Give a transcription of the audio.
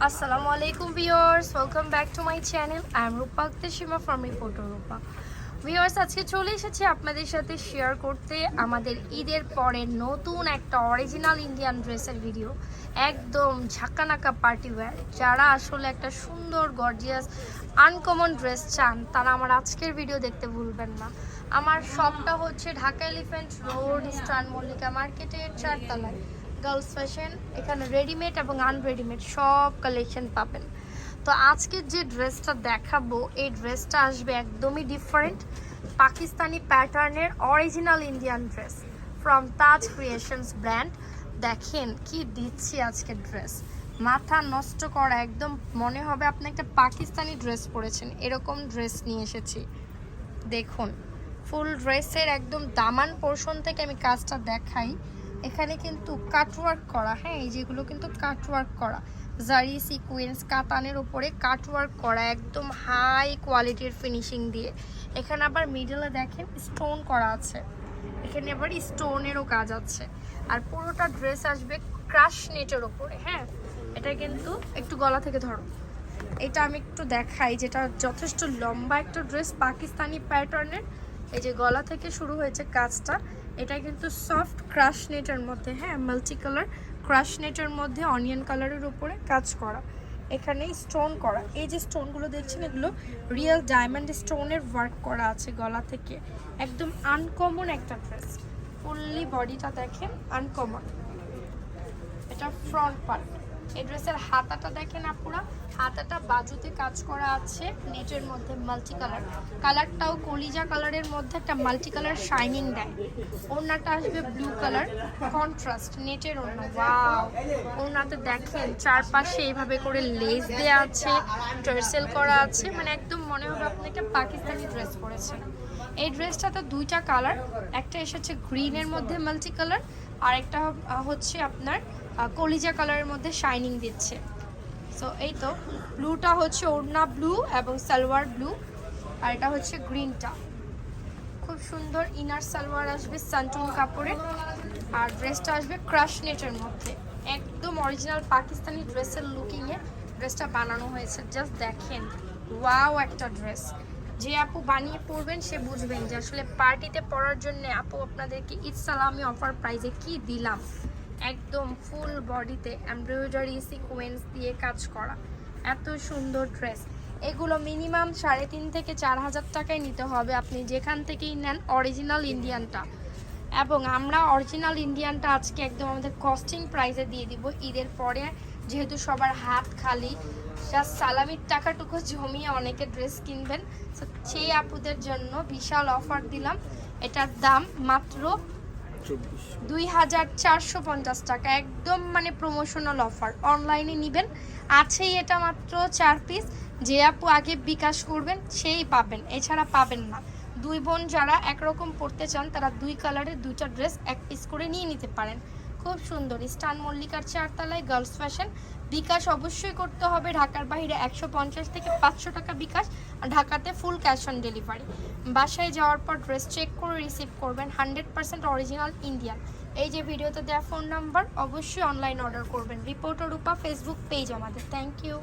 Assalamu alaikum viewers welcome back to my channel. I am Rupa Akhtar from Reporter Rupa viewers, আজকে চলে এসেছি আপনাদের সাথে share করতে আমাদের ঈদের পরে নতুন একটা অরিজিনাল ইন্ডিয়ান ড্রেসের ভিডিও একদম ঝাঁকানাকা পার্টি ওয়্যার যারা আসলে একটা সুন্দর গর্জিয়াস আনকমন ড্রেস চান, তারা আমার আজকের ভিডিও দেখতে ভুলবেন না। আমার শপটা হচ্ছে ঢাকা এলিফ্যান্ট রোড স্টান মল্লিকা মার্কেটের চারতলায়। গার্লস ফ্যাশন এখানে রেডিমেড এবং আনরেডিমেড সব কালেকশন পাবেন। তো আজকের যে ড্রেসটা দেখাবো, এই ড্রেসটা আসবে একদমই ডিফারেন্ট পাকিস্তানি প্যাটার্নের original Indian dress from Taj Creations brand দেখেন কি দিচ্ছি আজকের ড্রেস মাথা নষ্ট করা, একদম মনে হবে আপনি একটা পাকিস্তানি ড্রেস পরেছেন, এরকম ড্রেস নিয়ে এসেছি। দেখুন ফুল ড্রেসের একদম দামান পোর্শন থেকে আমি কাজটা দেখাই। এখানে কিন্তু কাটওয়ার্ক করা হ্যাঁ এই যেগুলো কিন্তু কাটওয়ার্ক করা। জারি সিকুয়েন্স কাতানের উপরে কাটওয়ার্ক করা, একদম হাই কোয়ালিটির ফিনিশিং দিয়ে। এখানে আবার মিডলে দেখেন স্টোন করা আছে। এখানে আবার স্টোনেরও কাজ আছে। আর পুরোটা ড্রেস আসবে ক্রাশ নেটের ওপরে হ্যাঁ? এটা কিন্তু একটু গলা থেকে ধরো। এটা আমি একটু দেখাই, যেটা যথেষ্ট লম্বা একটা ড্রেস পাকিস্তানি প্যাটার্নের এই যে গলা থেকে শুরু হয়েছে কাজটা। এটা কিন্তু সফট ক্রাশ নেটের মধ্যে হ্যাঁ মাল্টি কালার ক্রাশ নেটের মধ্যে অনিয়ন কালারের উপরে কাজ করা। এখানে স্টোন করা। এই যে স্টোনগুলো দেখছেন, এগুলো রিয়েল ডায়মন্ড স্টোনের ওয়ার্ক করা আছে গলা থেকে। একদম আনকমন একটা ড্রেস ফুললি বডিটা দেখেন আনকমন এটা ফ্রন্ট পার্ট এই ড্রেসের হাতাটা দেখেন আপুরা হাতাটা বাজুতে কাজ করা আছে, নেটের মধ্যে মাল্টি কালার কালারটাও কলিজা কালারের মধ্যে একটা মাল্টি কালার শাইনিং দেয়। ওড়নাটা আসবে ব্লু কালার কন্ট্রাস্ট নেটের ওড়না। ওয়াও ওড়নাতে দেখেন, চারপাশে এইভাবে করে লেস দেওয়া আছে টার্সেল করা আছে মানে একদম মনে হবে আপনি একটা পাকিস্তানি ড্রেস পরেছেন। এই ড্রেসটাতে দুইটা কালার একটা এসেছে গ্রিনের মধ্যে মাল্টি কালার আর একটা হচ্ছে আপনার কলিজা কালারের মধ্যে শাইনিং দিচ্ছে। সো এই তো ব্লুটা হচ্ছে ওড়না ব্লু এবং সালোয়ার ব্লু আর এটা হচ্ছে গ্রিনটা খুব সুন্দর ইনার সালোয়ার আসবে সান্টুন কাপড়ের আর ড্রেসটা আসবে ক্রাশ নেটের মধ্যে। একদম অরিজিনাল পাকিস্তানি ড্রেসের লুকিংয়ে ড্রেসটা বানানো হয়েছে। জাস্ট দেখেন ওয়াও একটা ড্রেস যে আপু বানিয়ে পরবেন, সে বুঝবেন যে আসলে পার্টিতে পরার জন্য আপু আপনাদেরকে ঈদ সালামি অফার প্রাইজে কি দিলাম। একদম ফুল বডিতে এমব্রয়ডারি সিকোয়েন্স দিয়ে কাজ করা। এত সুন্দর ড্রেস এগুলো মিনিমাম সাড়ে তিন থেকে চার হাজার টাকায় নিতে হবে। আপনি যেখান থেকেই নেন অরিজিনাল ইন্ডিয়ানটা এবং আমরা অরিজিনাল ইন্ডিয়ানটা আজকে একদম আমাদের কস্টিং প্রাইসে দিয়ে দিব। ঈদের পরে যেহেতু সবার হাত খালি জাস্ট সালামির টাকাটুকু জমিয়ে অনেকে ড্রেস কিনবেন। সেই আপুদের জন্য বিশাল অফার দিলাম। এটার দাম মাত্র দুই হাজার চারশো পঞ্চাশ টাকা। একদম মানে প্রমোশনাল অফার অনলাইনে নেবেন। আছেই এটা মাত্র চার পিস যে আপু আগে বিকাশ করবেন, সেই পাবেন। এছাড়া পাবেন না। দুই বোন যারা একরকম পড়তে চান, তারা দুই কালারের দুইটা ড্রেস এক পিস করে নিয়ে নিতে পারেন। খুব সুন্দর। স্টান মল্লিকার চারতলায় গার্লস ফ্যাশন। বিকাশ অবশ্যই করতে হবে। ঢাকার বাইরে একশো পঞ্চাশ থেকে পাঁচশো টাকা বিকাশ। আর ঢাকাতে ফুল ক্যাশ অন ডেলিভারি বাসায় যাওয়ার পর ড্রেস চেক করে রিসিভ করবেন। হান্ড্রেড পার্সেন্ট অরিজিনাল ইন্ডিয়ান এই যে ভিডিওতে দেওয়া ফোন নাম্বার অবশ্যই অনলাইন অর্ডার করবেন। রিপোর্টার রূপা ফেসবুক পেজ আমাদের। Thank you